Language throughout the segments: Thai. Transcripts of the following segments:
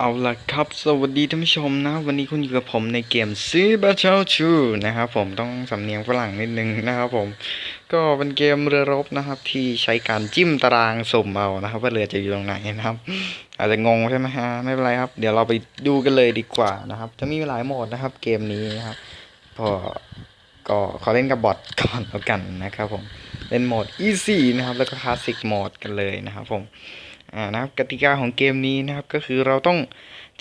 เอาละครับ สวัสดีท่านผู้ชมนะ วันนี้คุณอยู่กับผมในเกมซีบ a เชลชูนะครับผมต้องสำเนียงฝรั่งนิดนึงนะครับผม ก็เป็นเกมเรือรบนะครับ ที่ใช้การจิ้มตารางสุ่มเอานะครับ ว่าเรือจะอยู่ตรงไหนนะครับ อาจจะงงใช่ไหมฮะไม่เป็นไรครับ เดี๋ยวเราไปดูกันเลยดีกว่านะครับ จะมีหลายโหมดนะครับ เกมนี้นะครับก็ก็ขอเล่นกับบอทก่อนแล้วกันนะครับผมเล่นโหมด easy นะครับ แล้วก็ classic โหมดกันเลยนะครับผม อ่านะครับกติกาของเกมนี้นะครับก็คือเราต้อง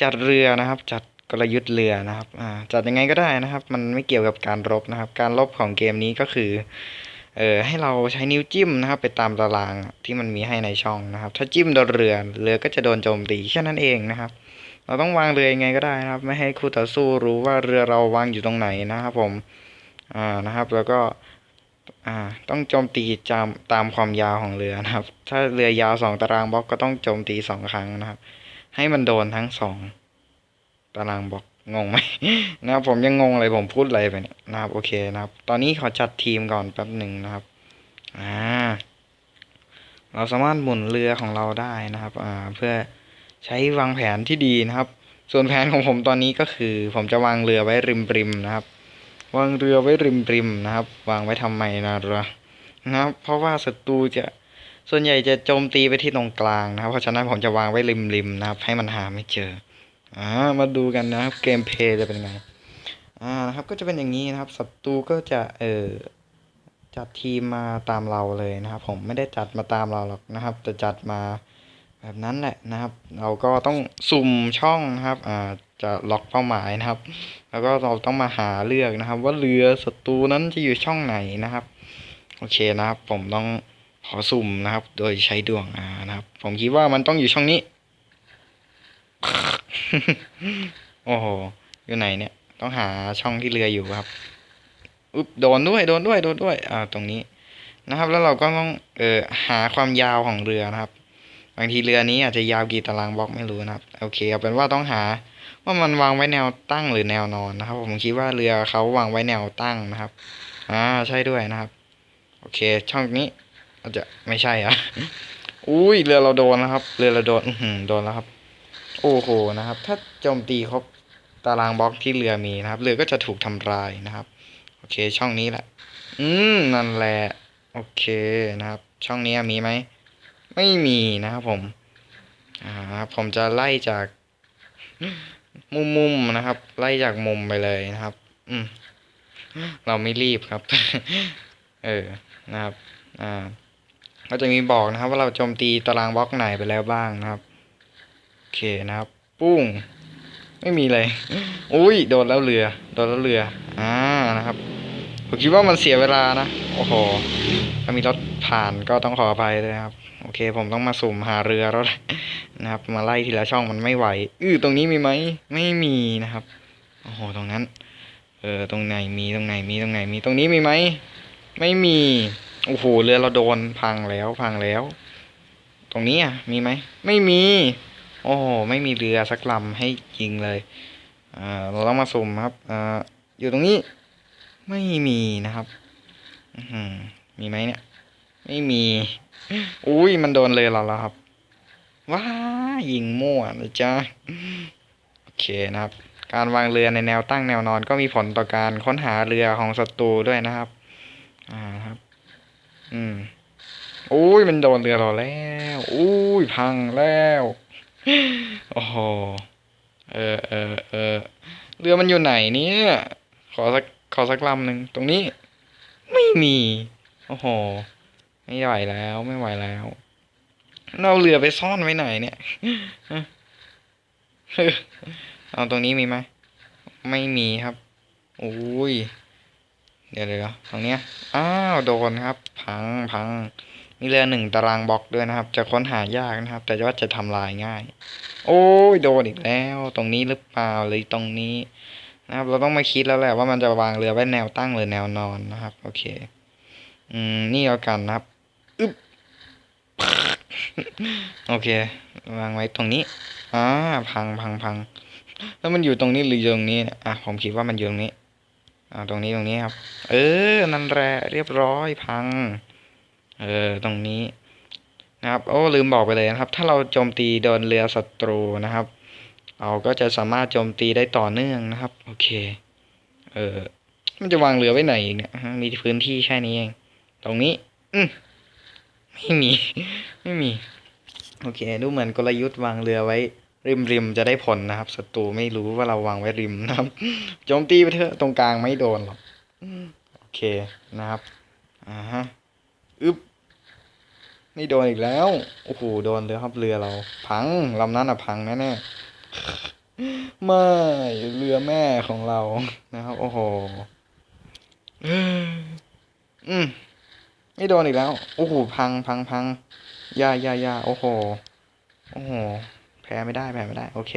จัดเรือนะครับ จัดกลยุทธ์เรือนะครับอ่าจัดยังไงก็ได้นะครับ มันไม่เกี่ยวกับการรบนะครับ การรบของเกมนี้ก็คือเอ่อให้เราใช้นิ้วจิ้มนะครับ ไปตามตารางที่มันมีให้ในช่องนะครับ ถ้าจิ้มโดนเรือเรือก็จะโดนโจมตีแค่นั้นเองนะครับ เราต้องวางเรือยังไงก็ได้นะครับ ไม่ให้คู่ต่อสู้รู้ว่าเรือเราวางอยู่ตรงไหนนะครับผมอ่านะครับ แล้วก็ อ่า ต้องโจมตีตามตามความยาวของเรือนะครับ ถ้าเรือยาวสองตารางบล็อกก็ต้องโจมตีสองครั้งนะครับ ให้มันโดนทั้งสองตารางบล็อกงงไหมนะครับผมยังงงเลยผมพูดอะไรไปเนี่ยนะครับ โอเคนะครับ ตอนนี้ขอจัดทีมก่อนแป๊บหนึ่งนะครับ อ่า เราสามารถหมุนเรือของเราได้นะครับ อ่า เพื่อใช้วางแผนที่ดีนะครับ ส่วนแผนของผมตอนนี้ก็คือ ผมจะวางเรือไว้ริมๆนะครับ วางเรือไว้ริมริมๆนะครับ วางไว้ทำไมนะเรือนะครับ เพราะว่าศัตรูจะส่วนใหญ่จะโจมตีไปที่ตรงกลางนะครับ เพราะฉะนั้นผมจะวางไว้ริมริมๆนะครับ ให้มันหาไม่เจออ่ามาดูกันนะครับเกมเพย์จะเป็นไงอ่านะครับก็จะเป็นอย่างนี้นะครับศัตรูก็จะเออจัดทีมมาตามเราเลยนะครับ ผมไม่ได้จัดมาตามเราหรอกนะครับ แต่จัดมา แบบนั้นแหละนะครับ เราก็ต้องสุ่มช่องนะครับอ่าจะล็อกเป้าหมายนะครับ แล้วก็เราต้องมาหาเลือกนะครับ ว่าเรือศัตรูนั้นจะอยู่ช่องไหนนะครับ โอเคนะครับ ผมต้องขอสุ่มนะครับ โดยใช้ดวงอ่านะครับ ผมคิดว่ามันต้องอยู่ช่องนี้ โอ้โห อยู่ไหนเนี่ย ต้องหาช่องที่เรืออยู่ครับอุ๊บโดนด้วยโดนด้วยโดนด้วยอ่าตรงนี้นะครับ แล้วเราก็ต้องเอ่อหาความยาวของเรือนะครับ บางทีเรือนี้อาจจะยาวกี่ตารางบล็อกไม่รู้นะครับ โอเคเอาเป็นว่าต้องหาว่ามันวางไว้แนวตั้งหรือแนวนอนนะครับ ผมคิดว่าเรือเขาวางไว้แนวตั้งนะครับ อ่าใช่ด้วยนะครับ โอเค ช่องนี้อาจจะไม่ใช่อะอุ้ยเรือเราโดนนะครับ เรือเราโดน อือหือโดนแล้วครับ โอ้โหนะครับ ถ้าโจมตีครบตารางบล็อกที่เรือมีนะครับ เรือก็จะถูกทำลายนะครับ โอเคช่องนี้แหละ อืมนั่นแหละ โอเคนะครับ ช่องนี้มีไหม ไม่มีนะครับผม อ่าครับผมจะไล่จากมุมมุมๆนะครับ ไล่จากมุมไปเลยนะครับ อืมเราไม่รีบครับ เออนะครับ อ่าก็จะมีบอกนะครับ ว่าเราโจมตีตารางบล็อกไหนไปแล้วบ้างนะครับโอเคนะครับ ปุ้ง ไม่มีเลย อุ้ยโดนแล้วเรือ โดนแล้วเรือ อ่านะครับผมคิดว่ามันเสียเวลานะ โอ้โหถ้ามีรถผ่านก็ต้องขออภัยด้วยนะครับ โอเค ผมต้องมาสุ่มหาเรือแล้วนะครับ มาไล่ทีละช่องมันไม่ไหวอือตรงนี้มีไหมไม่มีนะครับโอ้โหตรงนั้น เออตรงไหนมีตรงไหนมีตรงไหนมีตรงนี้มีไหมไม่มีโอ้โหเรือเราโดนพังแล้วพังแล้ว ตรงนี้อะมีไหมไม่มี โอ้โหไม่มีเรือสักลำให้ยิงเลยอ่าเราต้องมาสุ่มครับอ่าอยู่ตรงนี้ไม่มีนะครับ อืมีไหมเนี่ย ไม่มี อุ้ยมันโดนเลยเราแล้วครับ ว้ายิงมั่วนะจ๊ะ โอเคนะครับ การวางเรือในแนวตั้งแนวนอนก็มีผลต่อการค้นหาเรือของศัตรูด้วยนะครับ อ่าครับ อืมอุ้ยมันโดนเรือเราแล้วอุ้ยพังแล้วโอ้โหเออเออเออเรือมันอยู่ไหนเนี่ยขอสักขอสักลำหนึ่งตรงนี้ ไม่มี โอ้โห ไม่ไหวแล้วไม่ไหวแล้ว เราเรือไปซ่อนไว้ไหนเนี่ยเอาตรงนี้มีไหมไม่มีครับอุ้ยเดี๋ยวเดี๋ยวตรงเนี้ยอ้าวโดนครับ พังพังมีเรือหนึ่งตารางบล็อกด้วยนะครับ จะค้นหายากนะครับ แต่ว่าจะทำลายง่าย โอ้ยโดนอีกแล้ว ตรงนี้หรือเปล่าหรือตรงนี้นะครับ เราต้องมาคิดแล้วแหละว่ามันจะวางเรือไว้แนวตั้งหรือแนวนอนนะครับ โอเค อืมนี่แล้วกันนะครับ อึบโอเควางไว้ตรงนี้อ่าพังพังพังแล้วมันอยู่ตรงนี้หรืออยู่ตรงนี้นะอะผมคิดว่ามันอยู่ตรงนี้อ่าตรงนี้ตรงนี้ครับ เออ นั่นแหละเรียบร้อยพัง เออ ตรงนี้นะครับ โอ้ลืมบอกไปเลยนะครับ ถ้าเราโจมตีโดนเรือศัตรูนะครับ เราก็จะสามารถโจมตีได้ต่อเนื่องนะครับ โอเค เออมันจะวางเรือไว้ไหนอีกเนี่ยมีพื้นที่แค่นี้เอง ตรงนี้ อืม ไม่มี ไม่มี โอเค ดูเหมือนกลยุทธ์วางเรือไว้ ริมริมๆจะได้ผลนะครับศัตรูไม่รู้ว่าเราวางไว้ริมนะครับโจมตีไปเถอะตรงกลางไม่โดนหรอกโอเคนะครับอ่าฮะอึบไม่โดนอีกแล้วโอ้โหโดนเรือครับเรือเรา พังลำนั้นอะพังแน่ๆไม่เรือแม่ของเรานะครับ โอ้โหเอ้ยอืม ไม่โดนอีกแล้ว โอ้โห พังพังพังยายายาโอ้โห โอ้โห แพ้ไม่ได้ แพ้ไม่ได้ โอเค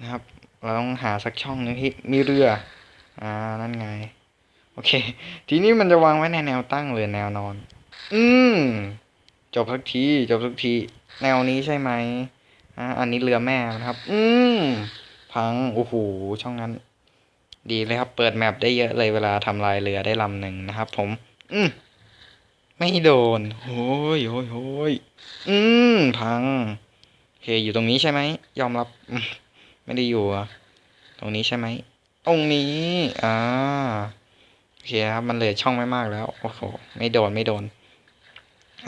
นะครับ เราต้องหาสักช่องหนึงที่มีเรือ อ่า นั่นไง โอเค ทีนี้มันจะวางไว้ในแนวตั้งหรือแนวนอน อืม จบสักที จบสักที แนวนี้ใช่ไหมอ่า อันนี้เรือแม่นะครับ อืม พัง โอ้โห ช่องนั้น ดีเลยครับ เปิดแมปได้เยอะเลยเวลาทำลายเรือได้ลำหนึ่งนะครับ ผม อืม ไม่โดนโอ้ยโอ้ยโอ้ยอืมพังโอเคอยู่ตรงนี้ใช่ไหม ยอมรับ ไม่ได้อยู่อะตรงนี้ใช่ไหมตรงนี้ อ่า โอเคครับ มันเหลือช่องไม่มากแล้ว โอ้โห ไม่โดน ไม่โดน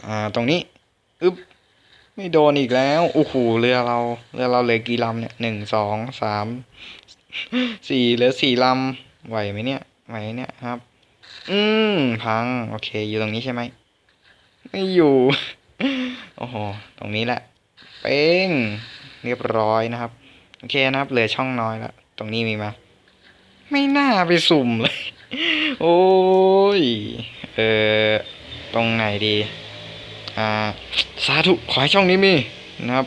อ่า ตรงนี้ อึ๊บ ไม่โดนอีกแล้ว โอ้โห เรือเรา เรือเราเหลือกี่ลำเนี่ยหนึ่ง สอง สาม สี่ เหลือสี่ลำ ไหวไหมเนี่ย ไหวเนี่ยครับ อืมพัง โอเค อยู่ตรงนี้ใช่ไหม ไม่อยู่ โอ้โห ตรงนี้แหละ เป้ง เรียบร้อยนะครับ โอเคนะครับ เหลือช่องน้อยแล้วตรงนี้มีไหมไม่น่าไปสุ่มเลย โอ้ย เออ ตรงไหนดี อ่า สาธุ ขอให้ช่องนี้มีนะครับ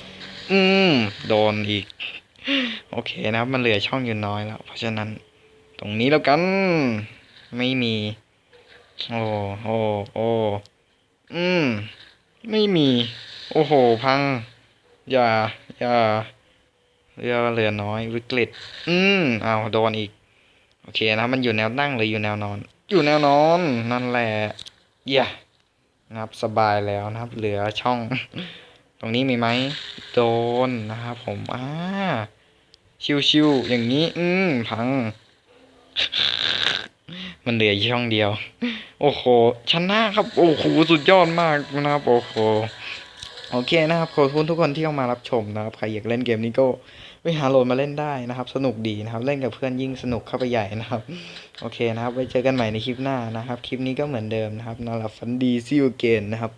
อืม โดนอีก โอเคนะครับ มันเหลือช่องอยู่น้อยแล้ว เพราะฉะนั้น ตรงนี้แล้วกัน ไม่มี โอ้โอ้โอ้อืม ไม่มี โอ้โห พัง อย่า อย่าเรือเหลือน้อยวิกฤต อืมเอาโดนอีก โอเคนะมันอยู่แนวตั้งหรืออยู่แนวนอน อยู่แนวนอนนั่นแหละเย่ยนะครับสบายแล้วนะครับ เหลือช่อง ตรงนี้มีไหมโดนนะครับผมอ่าชิวๆอย่างนี้ อืมพัง มันเหลือช่องเดียว โอ้โห ชนะครับ โอ้โห สุดยอดมากนะครับ โอ้โห โอเคนะครับ ขอบคุณทุกคนที่เข้ามารับชมนะครับ ใครอยากเล่นเกมนี้ก็ไปหาโหลดมาเล่นได้นะครับ สนุกดีนะครับ เล่นกับเพื่อนยิ่งสนุกเข้าไปใหญ่นะครับ โอเคนะครับ ไว้เจอกันใหม่ในคลิปหน้านะครับ คลิปนี้ก็เหมือนเดิมนะครับนอนหลับฝันดีซิวเกนนะครับ